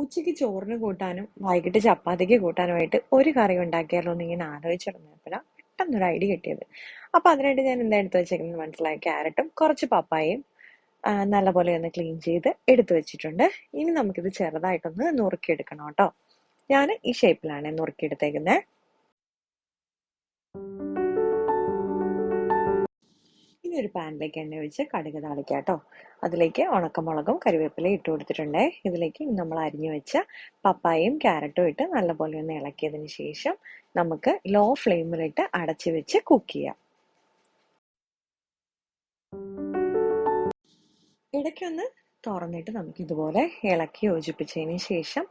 ഉച്ചയ്ക്ക് ചോറിന് കൂട്ടാനും വൈകിട്ട് ചപ്പാത്തിക്ക് കൂട്ടാനുമായിട്ട് ഒരു കറി ഉണ്ടാക്കിയാലോ എന്ന് ഇങ്ങനെ ആലോചിച്ചിരുന്നപ്പോഴാണ് പെട്ടെന്നൊരു ഐഡിയ കിട്ടിയത്. അപ്പോൾ അതിനായിട്ട് ഞാൻ എന്താ എടുത്തു വെച്ചേക്കുന്നത് മനസ്സിലായി ക്യാരറ്റും കുറച്ച് പപ്പായയും നല്ലപോലെ ഒന്ന് ക്ലീൻ ചെയ്ത് എടുത്തു വെച്ചിട്ടുണ്ട്. ഇനി നമുക്കിത് ചെറുതായിട്ടൊന്ന് നുറുക്കിയെടുക്കണം കേട്ടോ. ഞാൻ ഈ ഷേപ്പിലാണ് നുറുക്കിയെടുത്തേക്കുന്നത് ഒരു പാനിലേക്ക് എണ്ണ ഒഴിച്ച് കടുക് താളിക്കാം കേട്ടോ അതിലേക്ക് ഉണക്കമുളകും കറിവേപ്പിലയും ഇട്ട് കൊടുത്തിട്ടുണ്ട്. ഇതിലേക്ക് നമ്മൾ അരിഞ്ഞു വെച്ച പപ്പായയും ക്യാരറ്റും ഇട്ട് നല്ലപോലെ ഒന്ന് ഇളക്കിയതിന് ശേഷം നമുക്ക് ലോ ഫ്ലെയിമിലിട്ട് അടച്ചു വെച്ച് കുക്ക് ചെയ്യാം. ഇടയ്ക്കൊന്ന് തുറന്നിട്ട് നമുക്ക് ഇതുപോലെ ഇളക്കി യോജിപ്പിച്ചതിന് ശേഷം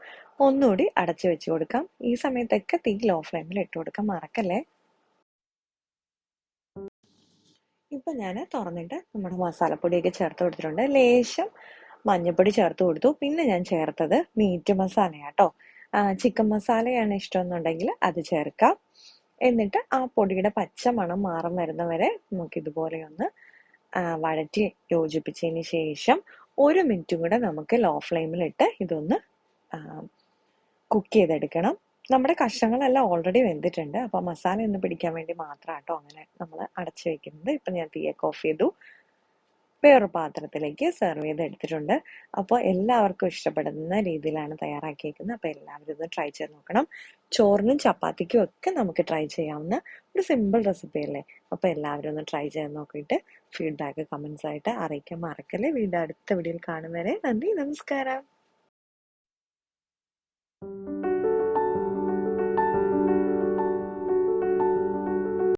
ഒന്നുകൂടി അടച്ചു വെച്ച് കൊടുക്കാം. ഈ സമയത്തൊക്കെ തീ ലോ ഫ്ലെയിമിൽ ഇട്ട് കൊടുക്കാൻ മറക്കല്ലേ? ഇപ്പൊ ഞാൻ തുറന്നിട്ട് നമ്മുടെ മസാലപ്പൊടിയൊക്കെ ചേർത്ത് കൊടുത്തിട്ടുണ്ട്. ലേശം മഞ്ഞപ്പൊടി ചേർത്ത് കൊടുത്തു. പിന്നെ ഞാൻ ചേർത്തത് മീറ്റ് മസാലയാട്ടോ. ചിക്കൻ മസാലയാണ് ഇഷ്ടം എന്നുണ്ടെങ്കിൽ അത് ചേർക്കാം. എന്നിട്ട് ആ പൊടിയുടെ പച്ച മണം മാറും വരുന്നവരെ നമുക്ക് ഇതുപോലെ ഒന്ന് വഴറ്റി യോജിപ്പിച്ചതിന് ശേഷം ഒരു മിനിറ്റും കൂടെ നമുക്ക് ലോ ഫ്ലെയിമിലിട്ട് ഇതൊന്ന് കുക്ക് ചെയ്തെടുക്കണം. നമ്മുടെ കഷ്ണങ്ങളെല്ലാം ഓൾറെഡി വെന്തിട്ടുണ്ട്. അപ്പോൾ മസാല ഒന്ന് പിടിക്കാൻ വേണ്ടി മാത്രം ആട്ടോ അങ്ങനെ നമ്മൾ അടച്ചു വെക്കുന്നത്. ഇപ്പം ഞാൻ തീയൊക്കെ ഓഫ് ചെയ്തു. വേറൊരു പാത്രത്തിലേക്ക് സെർവ് ചെയ്ത് എടുത്തിട്ടുണ്ട് അപ്പോൾ എല്ലാവർക്കും ഇഷ്ടപ്പെടുന്ന രീതിയിലാണ് തയ്യാറാക്കിയേക്കുന്നത്. അപ്പോൾ എല്ലാവരും ഒന്ന് ട്രൈ ചെയ്ത് നോക്കണം. ചോറിനും ചപ്പാത്തിക്കും ഒക്കെ നമുക്ക് ട്രൈ ചെയ്യാവുന്ന ഒരു സിമ്പിൾ റെസിപ്പി അല്ലേ? അപ്പോൾ എല്ലാവരും ഒന്ന് ട്രൈ ചെയ്ത് നോക്കിയിട്ട് ഫീഡ്ബാക്ക് കമൻസ് ആയിട്ട് അറിയിക്കാൻ മറക്കല്ലേ. വീണ്ടും അടുത്ത വീഡിയോയിൽ കാണും വരെ. നന്ദി നമസ്കാരം.